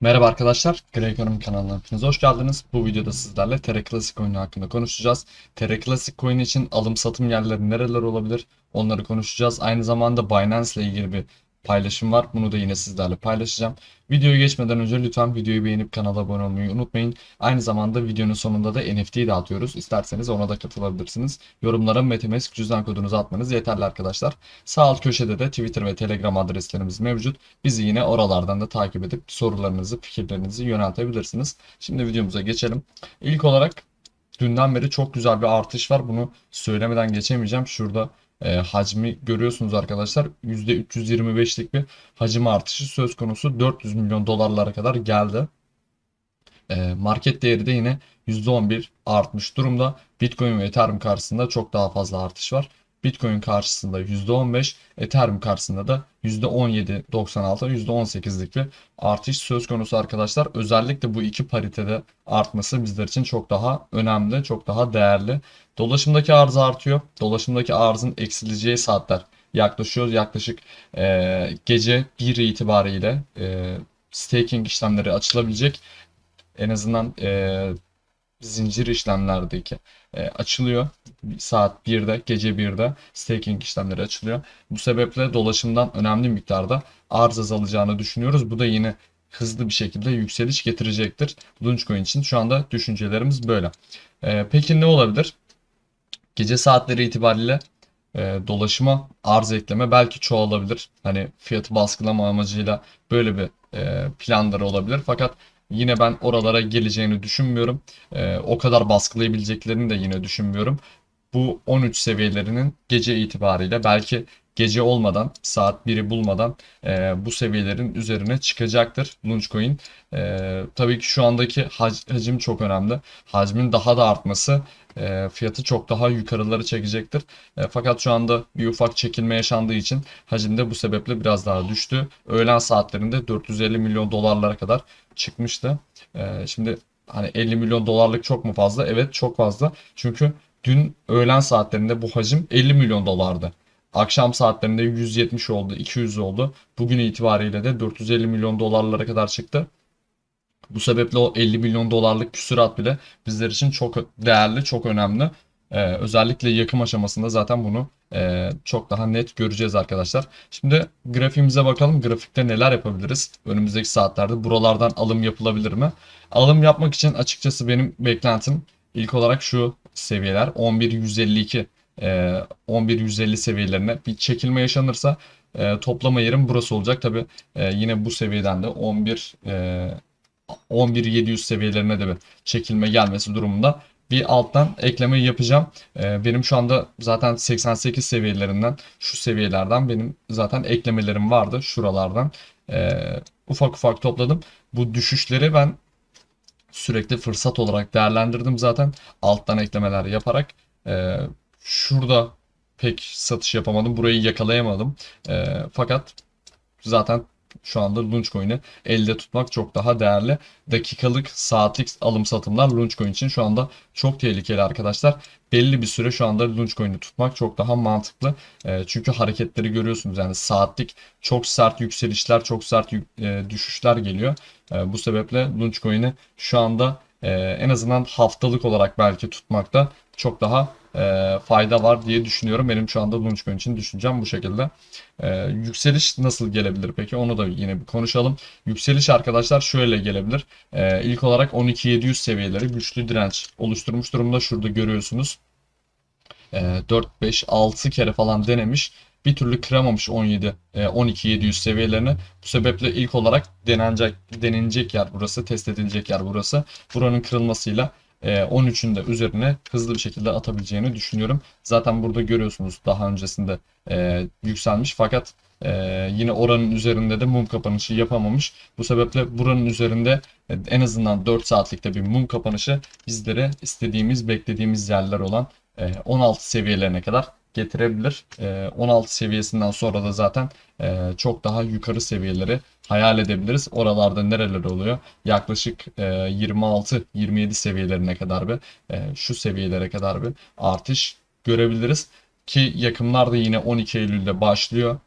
Merhaba arkadaşlar, Grey kanalına hepiniz hoş geldiniz. Bu videoda sizlerle Terra Classic oyunu hakkında konuşacağız. Terra Classic coin için alım satım yerleri nereler olabilir onları konuşacağız. Aynı zamanda Binance ile ilgili bir paylaşım var. Bunu da yine sizlerle paylaşacağım. Videoyu geçmeden önce lütfen videoyu beğenip kanala abone olmayı unutmayın. Aynı zamanda videonun sonunda da NFT'yi dağıtıyoruz. İsterseniz ona da katılabilirsiniz. Yorumlara Metamask cüzdan kodunuzu atmanız yeterli arkadaşlar. Sağ alt köşede de Twitter ve Telegram adreslerimiz mevcut. Bizi yine oralardan da takip edip sorularınızı, fikirlerinizi yöneltebilirsiniz. Şimdi videomuza geçelim. İlk olarak dünden beri çok güzel bir artış var. Bunu söylemeden geçemeyeceğim. Şurada e, hacmi görüyorsunuz arkadaşlar. %325'lik bir hacim artışı söz konusu. 400 milyon dolarlara kadar geldi. E, market değeri de yine %11 artmış durumda. Bitcoin ve Ethereum karşısında çok daha fazla artış var. Bitcoin karşısında %15, Ethereum karşısında da %17.96, %18'lik bir artış söz konusu arkadaşlar. Özellikle bu iki paritede artması bizler için çok daha önemli, çok daha değerli. Dolaşımdaki arz artıyor. Dolaşımdaki arzın eksileceği saatler yaklaşıyor. Yaklaşık e, gece 1 itibariyle e, staking işlemleri açılabilecek. En azından e, zincir işlemlerdeki e, açılıyor. Saat 1'de, gece 1'de staking işlemleri açılıyor. Bu sebeple dolaşımdan önemli miktarda arz azalacağını düşünüyoruz. Bu da yine hızlı bir şekilde yükseliş getirecektir. Launchcoin için şu anda düşüncelerimiz böyle. E, peki ne olabilir? Gece saatleri itibariyle e, dolaşıma arz ekleme belki çoğalabilir. Hani fiyatı baskılama amacıyla böyle bir e, planları olabilir. Fakat yine ben oralara geleceğini düşünmüyorum. E, o kadar baskılayabileceklerini de yine düşünmüyorum. Bu 13 seviyelerinin gece itibariyle belki gece olmadan saat 1'i bulmadan e, bu seviyelerin üzerine çıkacaktır Launchcoin. E, tabii ki şu andaki hac- hacim çok önemli. Hacmin daha da artması e, fiyatı çok daha yukarıları çekecektir. E, fakat şu anda bir ufak çekilme yaşandığı için hacim de bu sebeple biraz daha düştü. Öğlen saatlerinde 450 milyon dolarlara kadar çıkmıştı. E, şimdi hani 50 milyon dolarlık çok mu fazla? Evet çok fazla. Çünkü dün öğlen saatlerinde bu hacim 50 milyon dolardı. Akşam saatlerinde 170 oldu, 200 oldu. Bugün itibariyle de 450 milyon dolarlara kadar çıktı. Bu sebeple o 50 milyon dolarlık küsurat bile bizler için çok değerli, çok önemli. Ee, özellikle yakım aşamasında zaten bunu e, çok daha net göreceğiz arkadaşlar. Şimdi grafiğimize bakalım. Grafikte neler yapabiliriz? Önümüzdeki saatlerde buralardan alım yapılabilir mi? Alım yapmak için açıkçası benim beklentim ilk olarak şu seviyeler 11.152 e, 11.150 seviyelerine bir çekilme yaşanırsa e, toplama yerim burası olacak. Tabi yine bu seviyeden de 11 e, 11.700 seviyelerine de bir çekilme gelmesi durumunda bir alttan ekleme yapacağım. Ee, benim şu anda zaten 88 seviyelerinden şu seviyelerden benim zaten eklemelerim vardı şuralardan. Ee, ufak ufak topladım. Bu düşüşleri ben sürekli fırsat olarak değerlendirdim zaten alttan eklemeler yaparak. Ee, şurada pek satış yapamadım. Burayı yakalayamadım. Fakat zaten şu anda Launchcoin'i elde tutmak çok daha değerli. Dakikalık, saatlik alım satımlar Launchcoin için şu anda çok tehlikeli arkadaşlar. Belli bir süre şu anda Launchcoin'i tutmak çok daha mantıklı. E, çünkü hareketleri görüyorsunuz yani saatlik çok sert yükselişler, çok sert e, düşüşler geliyor. E, bu sebeple Launchcoin'i şu anda e, en azından haftalık olarak belki tutmakta çok daha e, fayda var diye düşünüyorum. Benim şu anda Launchcoin için düşüncem bu şekilde. E, yükseliş nasıl gelebilir peki? Onu da yine bir konuşalım. Yükseliş arkadaşlar şöyle gelebilir. E, ilk olarak 12700 seviyeleri güçlü direnç oluşturmuş durumda. Şurada görüyorsunuz. E, 4, 5, 6 kere falan denemiş bir türlü kıramamış 17 12 700 seviyelerini. Bu sebeple ilk olarak denenecek denilecek yer burası, test edilecek yer burası. Buranın kırılmasıyla 13'ün de üzerine hızlı bir şekilde atabileceğini düşünüyorum. Zaten burada görüyorsunuz daha öncesinde e, yükselmiş fakat e, yine oranın üzerinde de mum kapanışı yapamamış. Bu sebeple buranın üzerinde e, en azından 4 saatlikte bir mum kapanışı bizlere istediğimiz, beklediğimiz yerler olan e, 16 seviyelerine kadar getirebilir. 16 ee, seviyesinden sonra da zaten e, çok daha yukarı seviyeleri hayal edebiliriz. Oralarda nereler oluyor? Yaklaşık 26-27 e, seviyelerine kadar bir e, şu seviyelere kadar bir artış görebiliriz. Ki yakımlar da yine 12 Eylül'de başlıyor.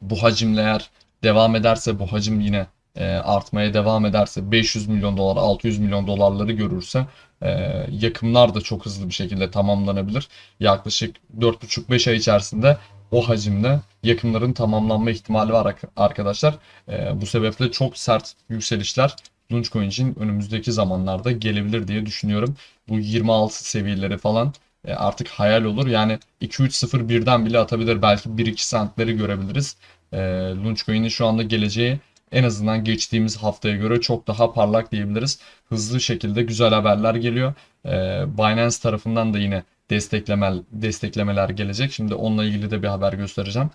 Bu hacimle eğer devam ederse bu hacim yine e, artmaya devam ederse 500 milyon dolar 600 milyon dolarları görürse e, yakımlar da çok hızlı bir şekilde tamamlanabilir. Yaklaşık 4,5-5 ay içerisinde o hacimde yakımların tamamlanma ihtimali var arkadaşlar. E, bu sebeple çok sert yükselişler Launchcoin için önümüzdeki zamanlarda gelebilir diye düşünüyorum. Bu 26 seviyeleri falan artık hayal olur. Yani 2-3-0 birden bile atabilir. Belki 1-2 centleri görebiliriz. E, Launchcoin'in şu anda geleceği en azından geçtiğimiz haftaya göre çok daha parlak diyebiliriz. Hızlı şekilde güzel haberler geliyor. E, Binance tarafından da yine destekleme, desteklemeler gelecek. Şimdi onunla ilgili de bir haber göstereceğim.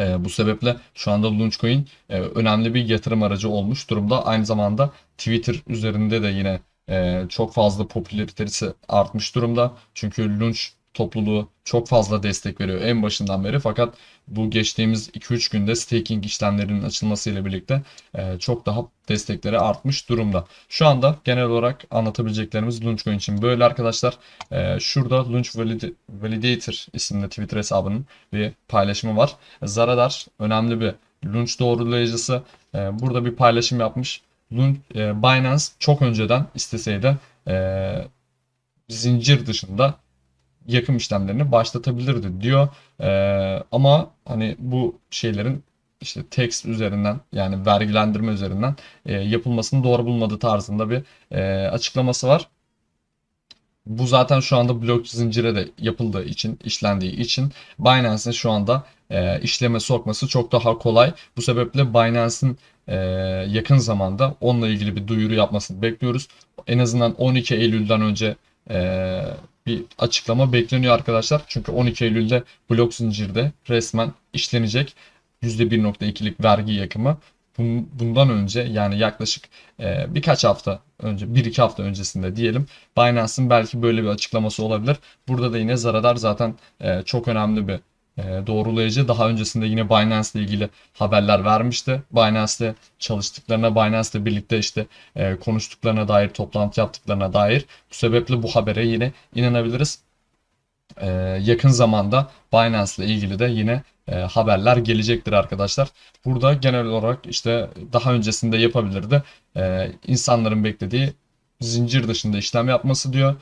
E, bu sebeple şu anda Launchcoin e, önemli bir yatırım aracı olmuş durumda. Aynı zamanda Twitter üzerinde de yine e, çok fazla popülaritesi artmış durumda. Çünkü Launch topluluğu çok fazla destek veriyor en başından beri. Fakat bu geçtiğimiz 2-3 günde staking işlemlerinin açılmasıyla birlikte e, çok daha destekleri artmış durumda. Şu anda genel olarak anlatabileceklerimiz Launchcoin için böyle arkadaşlar. E, şurada Launch Valid- Validator isimli Twitter hesabının bir paylaşımı var. Zaradar önemli bir Launch doğrulayıcısı. E, burada bir paylaşım yapmış. Launch, Binance çok önceden isteseydi e, zincir dışında yakım işlemlerini başlatabilirdi diyor. Ee, ama hani bu şeylerin işte text üzerinden yani vergilendirme üzerinden e, yapılmasını doğru bulmadığı tarzında bir e, açıklaması var. Bu zaten şu anda blok zincire de yapıldığı için, işlendiği için Binance'in şu anda e, işleme sokması çok daha kolay. Bu sebeple Binance'in e, yakın zamanda onunla ilgili bir duyuru yapmasını bekliyoruz. En azından 12 Eylül'den önce e, bir açıklama bekleniyor arkadaşlar. Çünkü 12 Eylül'de blok zincirde resmen işlenecek %1.2'lik vergi yakımı. Bun- Bundan önce yani yaklaşık e, birkaç hafta önce, 1-2 hafta öncesinde diyelim Binance'ın belki böyle bir açıklaması olabilir. Burada da yine Zaradar zaten e, çok önemli bir doğrulayıcı. Daha öncesinde yine Binance ile ilgili haberler vermişti. Binance'le çalıştıklarına, Binance'le birlikte işte e, konuştuklarına dair, toplantı yaptıklarına dair. Bu sebeple bu habere yine inanabiliriz. E, yakın zamanda Binance ile ilgili de yine e, haberler gelecektir arkadaşlar. Burada genel olarak işte daha öncesinde yapabilirdi. E, insanların beklediği zincir dışında işlem yapması diyor.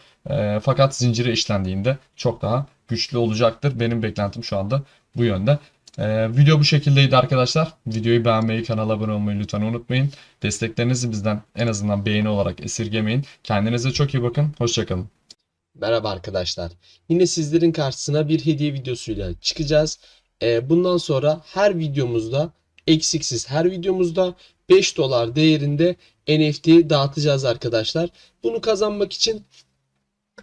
Fakat zincire işlendiğinde çok daha güçlü olacaktır. Benim beklentim şu anda bu yönde. E, video bu şekildeydi arkadaşlar. Videoyu beğenmeyi, kanala abone olmayı lütfen unutmayın. Desteklerinizi bizden en azından beğeni olarak esirgemeyin. Kendinize çok iyi bakın. Hoşçakalın. Merhaba arkadaşlar. Yine sizlerin karşısına bir hediye videosuyla çıkacağız. Ee, bundan sonra her videomuzda eksiksiz her videomuzda 5 dolar değerinde NFT dağıtacağız arkadaşlar. Bunu kazanmak için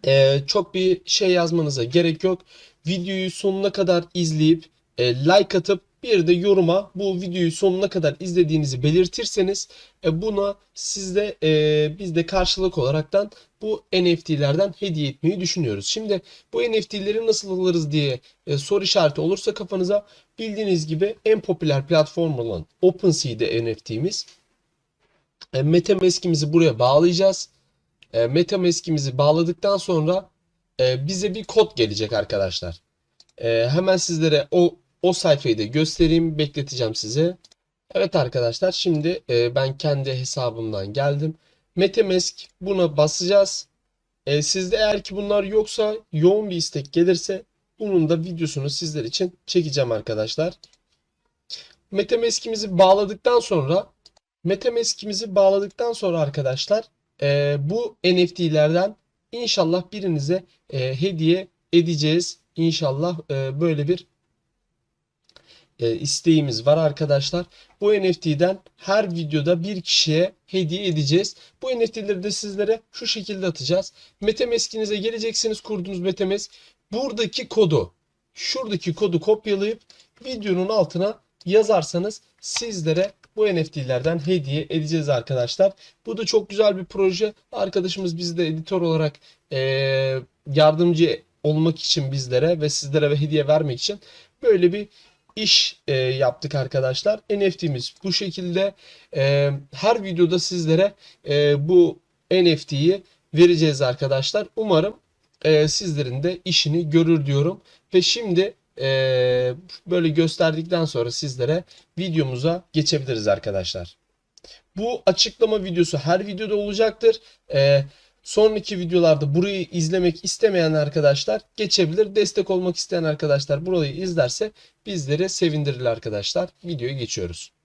e, çok bir şey yazmanıza gerek yok. Videoyu sonuna kadar izleyip e, like atıp bir de yoruma bu videoyu sonuna kadar izlediğinizi belirtirseniz e, buna sizde e, biz de karşılık olaraktan bu NFT'lerden hediye etmeyi düşünüyoruz. Şimdi bu NFT'leri nasıl alırız diye e, soru işareti olursa kafanıza bildiğiniz gibi en popüler platform olan OpenSea'de NFT'miz. E, MetaMask'imizi buraya bağlayacağız. E, MetaMask'imizi bağladıktan sonra e, bize bir kod gelecek arkadaşlar. E, hemen sizlere o o sayfayı da göstereyim, bekleteceğim size. Evet arkadaşlar, şimdi e, ben kendi hesabımdan geldim. MetaMask buna basacağız. E, sizde eğer ki bunlar yoksa yoğun bir istek gelirse bunun da videosunu sizler için çekeceğim arkadaşlar. MetaMask'imizi bağladıktan sonra MetaMask'imizi bağladıktan sonra arkadaşlar e, bu NFT'lerden inşallah birinize e, hediye edeceğiz. İnşallah e, böyle bir e, isteğimiz var arkadaşlar. Bu NFT'den her videoda bir kişiye hediye edeceğiz. Bu NFT'leri de sizlere şu şekilde atacağız. MetaMask'inize geleceksiniz kurduğunuz MetaMask. Buradaki kodu, şuradaki kodu kopyalayıp videonun altına yazarsanız sizlere bu NFT'lerden hediye edeceğiz arkadaşlar. Bu da çok güzel bir proje. Arkadaşımız bizde editör olarak e, yardımcı olmak için bizlere ve sizlere ve hediye vermek için böyle bir iş e, yaptık arkadaşlar. NFT'miz bu şekilde. E, her videoda sizlere e, bu NFT'yi vereceğiz arkadaşlar. Umarım e, sizlerin de işini görür diyorum. Ve şimdi e, böyle gösterdikten sonra sizlere videomuza geçebiliriz arkadaşlar. Bu açıklama videosu her videoda olacaktır. Ee, sonraki videolarda burayı izlemek istemeyen arkadaşlar geçebilir. Destek olmak isteyen arkadaşlar burayı izlerse bizleri sevindirir arkadaşlar. Videoya geçiyoruz.